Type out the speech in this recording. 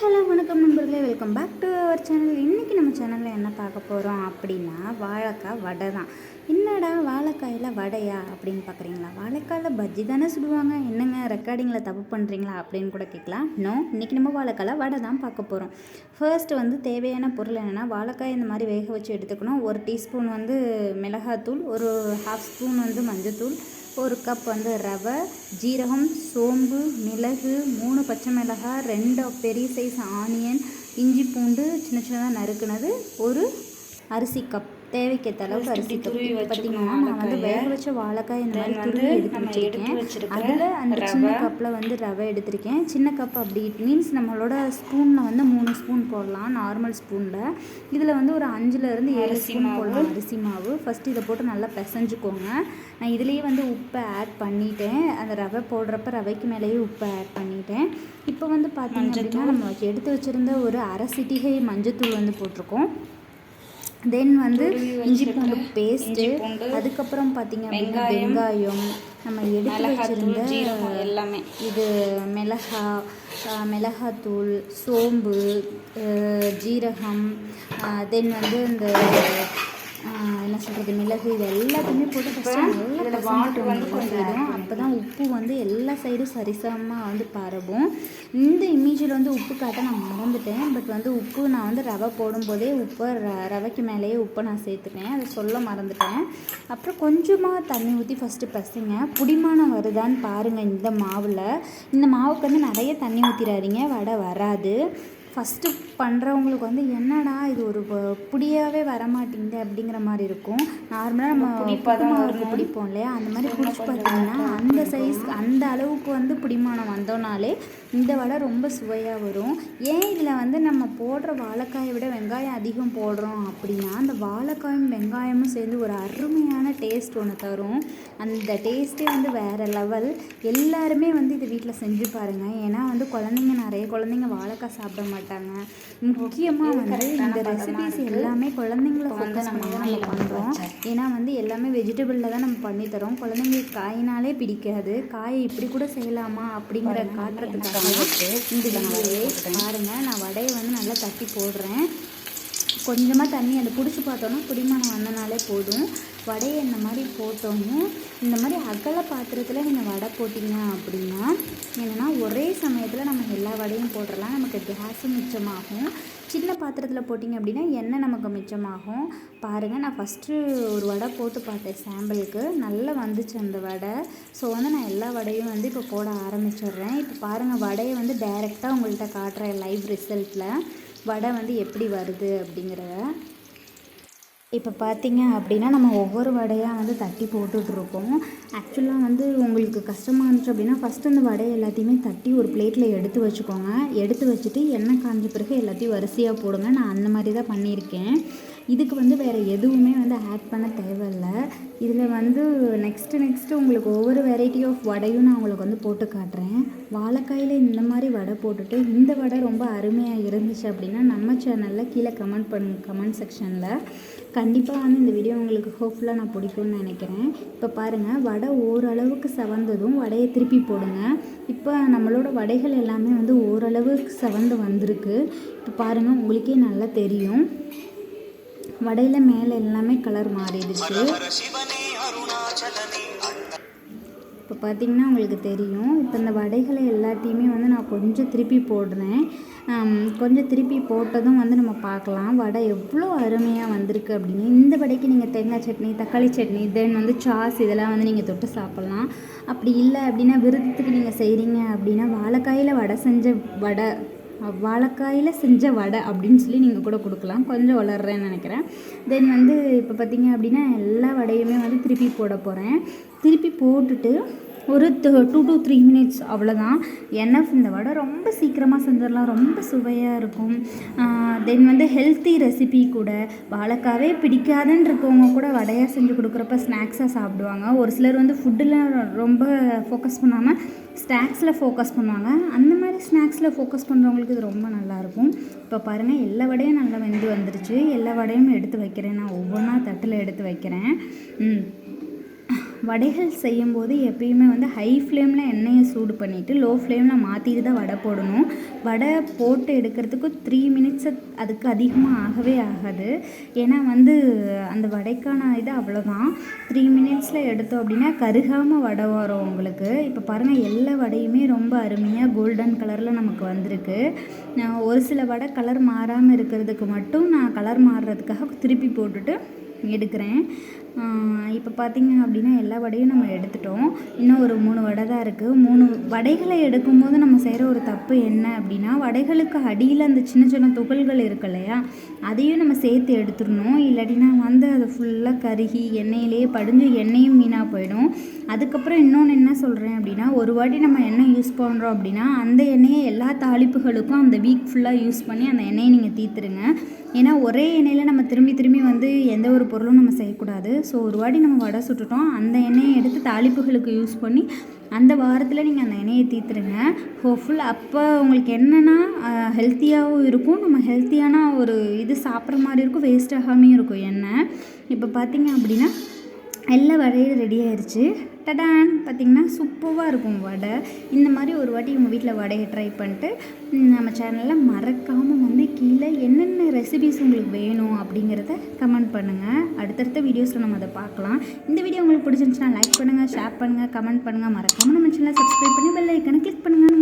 Hello வணக்கம் நண்பர்களே. Welcome back to our channel இன்றைக்கி நம்ம சேனலில் என்ன பார்க்க போகிறோம் அப்படின்னா வாழைக்காய் வடை தான். என்னடா வாழைக்காயில் வடையா அப்படின்னு பார்க்குறீங்களா? வாழைக்காயில் பஜ்ஜி தானே சுடுவாங்க. என்னங்க ரெக்கார்டிங்கில் தப்பு பண்ணுறீங்களா அப்படின்னு கூட கேட்கலாம். நோ இன்றைக்கி நம்ம வாழைக்காயில் வடை தான் பார்க்க போகிறோம் ஃபர்ஸ்ட் வந்து தேவையான பொருள் என்னென்னா வாழைக்காய் இந்த மாதிரி வேக வச்சு எடுத்துக்கணும். ஒரு டீஸ்பூன் வந்து மிளகாத்தூள் ஒரு ஹாஃப் ஸ்பூன் வந்து மஞ்சத்தூள் ஒரு கப் வந்து ரவை ஜீரகம் சோம்பு மிளகு மூணு பச்சை மிளகாய் ரெண்டு பெரிய சைஸ் ஆனியன் இஞ்சி பூண்டு சின்ன சின்னதாக நறுக்குனது ஒரு அரிசி கப் தேவைக்கேற்ற அளவுக்கு அரிசி கப் பார்த்தீங்கன்னா நான் வந்து வேக வச்ச வாழைக்காய் இந்த மாதிரி துருவி எடுத்து வச்சுருக்கேன்? அதில் அந்த சின்ன கப்பில் வந்து ரவை எடுத்திருக்கேன். சின்ன கப் அப்படி இட் மீன்ஸ் நம்மளோட ஸ்பூனில் வந்து மூணு ஸ்பூன் போடலாம் நார்மல் ஸ்பூனில் இதில் வந்து ஒரு அஞ்சுலேருந்து ஏழு ஸ்பூன் போடலாம் அரிசி மாவு. ஃபஸ்ட்டு இதை போட்டு நல்லா பிசைஞ்சுக்கோங்க. நான் இதுலேயே வந்து உப்பை ஆட் பண்ணிட்டேன். அந்த ரவை போடுறப்ப ரவைக்கு மேலேயே உப்பை ஆட் பண்ணிட்டேன். இப்போ வந்து பார்த்தீங்க அப்படின்னா நம்ம எடுத்து வச்சுருந்த ஒரு அரை சிட்டிகை மஞ்சத்தூள் வந்து போட்டிருக்கோம். தென் வந்து இஞ்சி பூண்டு பேஸ்ட்டு அதுக்கப்புறம் பார்த்தீங்க அப்படின்னா வெங்காயம் நம்ம எடுத்து வச்சுருந்த எல்லாமே. இது மிளகா மிளகாத்தூள் சோம்பு ஜீரகம் தென் வந்து இந்த என்ன சொல்கிறது மிளகு இது எல்லாத்தையுமே போட்டு ஃபஸ்ட்டு நல்லா பசங்கிட்டு வந்துடும் அப்போ தான் உப்பு வந்து எல்லா சைடும் சரிசமமாக வந்து பரவும். இந்த இமேஜில் வந்து உப்பு காட்ட நான் மறந்துட்டேன். பட் வந்து உப்பு நான் வந்து ரவை போடும்போதே உப்பை ர ரவைக்கு மேலேயே உப்பை நான் சேர்த்துட்டேன். அதை சொல்ல மறந்துட்டேன். அப்புறம் கொஞ்சமாக தண்ணி ஊற்றி ஃபஸ்ட்டு பசங்க. புடிமானம் வருதான்னு பாருங்கள் இந்த மாவில். இந்த மாவுக்கு வந்து நிறைய தண்ணி ஊற்றிடாதீங்க வடை வராது. ஃபஸ்ட்டு பண்ணுறவங்களுக்கு வந்து என்னடா இது ஒரு புடியாகவே வரமாட்டேங்குது அப்படிங்கிற மாதிரி இருக்கும். நார்மலாக நம்ம புடிமாவுக்கு பிடிப்போம் இல்லையா? அந்த மாதிரி பிடிச்சி பார்த்தீங்கன்னா அந்த சைஸ் அந்த அளவுக்கு வந்து பிடிமானம் வந்தோனாலே இந்த வடை ரொம்ப சுவையாக வரும். ஏன் இதில் வந்து நம்ம போடுற வாழைக்காயை விட வெங்காயம் அதிகம் போடுறோம் அப்படின்னா அந்த வாழைக்காயும் வெங்காயமும் சேர்ந்து ஒரு அருமையான டேஸ்ட் ஒன்று தரும். அந்த டேஸ்ட்டே வந்து வேறு லெவல் எல்லாருமே வந்து இது வீட்டில் செஞ்சு பாருங்கள் ஏன்னா வந்து குழந்தைங்க நிறைய குழந்தைங்க வாழைக்காய் சாப்பிட மாட்டாங்க. முக்கியமாக வந்து இந்த ரெசிபிஸ் எல்லாமே குழந்தைங்கள ஃபோக்கஸ் பண்ணி தான் நம்ம பண்ணுறோம் ஏன்னா வந்து எல்லாமே வெஜிடபிளில் தான் நம்ம பண்ணித்தரோம் குழந்தைங்களுக்கு காயினாலே பிடிக்காது. காயை இப்படி கூட செய்யலாமா அப்படிங்கிற காட்டுறதுக்காக இந்த வீடியோவே பாருங்கள் நான் வடையை வந்து நல்லா தட்டி போடுறேன். கொஞ்சமாக தண்ணி அதை பிடிச்சி பார்த்தோன்னா புடிமானம் வந்தனாலே போதும். வடையை இந்த மாதிரி போட்டோன்னு இந்த மாதிரி அகல பாத்திரத்தில் நீங்கள் வடை போட்டிங்க அப்படின்னா என்னென்னா ஒரே சமயத்தில் நம்ம எல்லா வடையும் போட்டுடலாம் நமக்கு கேஸும் மிச்சமாகும். சின்ன பாத்திரத்தில் போட்டிங்க அப்படின்னா எண்ணெய் நமக்கு மிச்சமாகும். பாருங்கள் நான் ஃபஸ்ட்டு ஒரு வடை போட்டு பார்த்தேன் சாம்பிளுக்கு நல்லா வந்துச்சு அந்த வடை. ஸோ வந்து நான் எல்லா வடையும் வந்து இப்போ போட ஆரம்பிச்சிடுறேன். இப்போ பாருங்கள் வடையை வந்து டைரெக்டாக உங்கள்கிட்ட காட்டுறேன் லைவ் ரிசல்ட்டில் வடை வந்து எப்படி வருது அப்படிங்கிறத. இப்போ பார்த்தீங்க அப்படின்னா நம்ம ஒவ்வொரு வடையாக வந்து தட்டி போட்டுட்ருக்கோம். ஆக்சுவலாக வந்து உங்களுக்கு கஷ்டமாக இருந்துச்சு அப்படின்னா ஃபஸ்ட்டு அந்த வடையை எல்லாத்தையுமே தட்டி ஒரு பிளேட்டில் எடுத்து வச்சுக்கோங்க. எடுத்து வச்சுட்டு எண்ணெய் காஞ்ச பிறகு எல்லாத்தையும் வரிசையாக போடுங்க. நான் அந்த மாதிரி தான் பண்ணியிருக்கேன். இதுக்கு வந்து வேறு எதுவுமே வந்து ஆட் பண்ண தேவையில்லை. இதில் வந்து நெக்ஸ்ட்டு நெக்ஸ்ட்டு உங்களுக்கு ஒவ்வொரு வெரைட்டி ஆஃப் வடையும் நான் உங்களுக்கு வந்து போட்டு காட்டுறேன். வாழைக்காயில் இந்த மாதிரி வடை போட்டுட்டு இந்த வடை ரொம்ப அருமையாக இருந்துச்சு அப்படின்னா நம்ம சேனலில் கீழே கமெண்ட் பண்ணு கமெண்ட் செக்ஷனில் கண்டிப்பாக வந்து இந்த வீடியோ உங்களுக்கு ஹோப்ஃபுல்லாக நான் பிடிக்கும்னு நினைக்கிறேன். இப்போ பாருங்கள் வடை ஓரளவுக்கு செவந்ததும் வடையை திருப்பி போடுங்க. இப்போ நம்மளோட வடைகள் எல்லாமே வந்து ஓரளவுக்கு செவந்து வந்திருக்கு. இப்போ பாருங்கள் உங்களுக்கே நல்லா தெரியும். வடையில் மேலே எல்லாமே கலர் மாறிடுச்சு. இப்போ பார்த்திங்கன்னா உங்களுக்கு தெரியும் இப்போ இந்த வடைகளை எல்லாத்தையுமே வந்து நான் கொஞ்சம் திருப்பி போடுறேன். கொஞ்சம் திருப்பி போட்டதும் வந்து நம்ம பார்க்கலாம். வடை எவ்வளோ அருமையாக வந்திருக்கு அப்படின்னு. இந்த வடைக்கு நீங்கள் தேங்காய் சட்னி தக்காளி சட்னி தென் வந்து சாஸ் இதெல்லாம் வந்து நீங்கள் தொட்டு சாப்பிட்லாம். அப்படி இல்லை அப்படின்னா விருதத்துக்கு நீங்கள் செய்கிறீங்க அப்படின்னா வாழைக்காயில் வடை செஞ்ச வடை வாழைக்காயில் செஞ்ச வடை அப்படின்னு சொல்லி நீங்கள் கூட கொடுக்கலாம். கொஞ்சம் வளர்றேன்னு நினைக்கிறேன். தென் வந்து இப்போ பார்த்திங்க அப்படின்னா எல்லா வடையுமே வந்து திருப்பி போட போகிறேன் திருப்பி போட்டுட்டு ஒரு டூ டு த்ரீ மினிட்ஸ் அவ்வளோதான் என்எஃப் இந்த வடை ரொம்ப சீக்கிரமாக செஞ்சிடலாம். ரொம்ப சுவையாக இருக்கும். தென் வந்து ஹெல்த்தி ரெசிபி கூட. வாழைக்காவே பிடிக்காதுன்னு இருக்கவங்க கூட வடையாக செஞ்சு கொடுக்குறப்ப ஸ்நாக்ஸாக சாப்பிடுவாங்க. ஒரு சிலர் வந்து ஃபுட்டில் ரொம்ப ஃபோக்கஸ் பண்ணாமல் ஸ்நாக்ஸில் ஃபோக்கஸ் பண்ணுவாங்க. அந்த மாதிரி ஸ்நாக்ஸில் ஃபோக்கஸ் பண்ணுறவங்களுக்கு இது ரொம்ப நல்லாயிருக்கும் இப்போ பாருங்கள் எல்லா வடையும் நல்லா வெந்து வந்துருச்சு. எல்லா வடையும் எடுத்து வைக்கிறேன். நான் ஒவ்வொன்றா தட்டில் எடுத்து வைக்கிறேன். வடைகள் செய்யும்போது எப்பயுமே வந்து ஹை ஃப்ளேமில் எண்ணெயை சூடு பண்ணிவிட்டு லோ ஃப்ளேமில் மாற்றிட்டு தான் வடை போடணும். வடை போட்டு எடுக்கிறதுக்கு த்ரீ மினிட்ஸை அதுக்கு அதிகமாக ஆகவே ஆகாது. ஏன்னா வந்து அந்த வடைக்கான இது அவ்வளோதான் த்ரீ மினிட்ஸில் எடுத்தோம் அப்படின்னா கருகாமல் வடை வரும் உங்களுக்கு. இப்போ பாருங்கள் எல்லா வடையுமே ரொம்ப அருமையாக கோல்டன் கலரில் நமக்கு வந்திருக்கு. ஒரு சில வடை கலர் மாறாமல் இருக்கிறதுக்கு மட்டும் நான் கலர் மாறுறதுக்காக திருப்பி போட்டுட்டு எடுக்கிறேன். இப்போ பார்த்திங்க அப்படின்னா எல்லா வடையும் நம்ம எடுத்துட்டோம். இன்னும் ஒரு மூணு வடை தான் இருக்குது மூணு வடைகளை எடுக்கும்போது நம்ம செய்கிற ஒரு தப்பு என்ன அப்படின்னா வடைகளுக்கு அடியில் அந்த சின்ன சின்ன துகள்கள் இருக்கு இல்லையா? அதையும் நம்ம சேர்த்து எடுத்துடணும். இல்லாட்டினா வந்து அது ஃபுல்லாக கருகி எண்ணெயிலேயே படிஞ்சு எண்ணெயும் வீணாக போயிடும். அதுக்கப்புறம் இன்னொன்று என்ன சொல்கிறேன் அப்படின்னா ஒரு வாட்டி நம்ம எண்ணெய் யூஸ் பண்ணுறோம் அப்படின்னா அந்த எண்ணெயை எல்லா தாளிப்புகளுக்கும் அந்த வீக் ஃபுல்லாக யூஸ் பண்ணி அந்த எண்ணெயை நீங்கள் தீர்த்துருங்க ஏன்னா ஒரே எண்ணெயில் நம்ம திரும்பி திரும்பி வந்து எந்த ஒரு பொருளும் நம்ம செய்யக்கூடாது. ஸோ ஒரு வாட்டி நம்ம வடை சுட்டுட்டோம். அந்த எண்ணெயை எடுத்து தாளிப்புகளுக்கு யூஸ் பண்ணி அந்த வாரத்தில் நீங்கள் அந்த எண்ணெயை தீர்த்துருங்க ஹோப்ஃபுல் அப்போ உங்களுக்கு என்னென்னா ஹெல்த்தியாகவும் இருக்கும். நம்ம ஹெல்த்தியான ஒரு இது சாப்பிட்ற மாதிரி இருக்கும். வேஸ்ட் ஆகாமையும் இருக்கும் எண்ணெய். இப்போ பார்த்தீங்க அப்படின்னா எல்லா வடையும் ரெடி ஆயிடுச்சு டடான் பார்த்திங்கன்னா சூப்பராக இருக்கும் வடை. இந்த மாதிரி ஒரு வாட்டி உங்கள் வீட்டில் வடையை ட்ரை பண்ணிட்டு நம்ம சேனலில் மறக்காமல் ரெசிபிஸ் உங்களுக்கு வேணும் அப்படிங்கிறத கமெண்ட் பண்ணுங்கள் அடுத்தடுத்த வீடியோஸில் நம்ம அதை பார்க்கலாம். இந்த வீடியோ உங்களுக்கு பிடிச்சிருந்துச்சுன்னா லைக் பண்ணுங்கள் ஷேர் பண்ணுங்கள் கமெண்ட் பண்ணுங்கள் மறக்காமல் நம்ம சேனலை சப்ஸ்கிரைப் பண்ணி பெல் ஐக்கனை கிளிக் பண்ணுங்கள்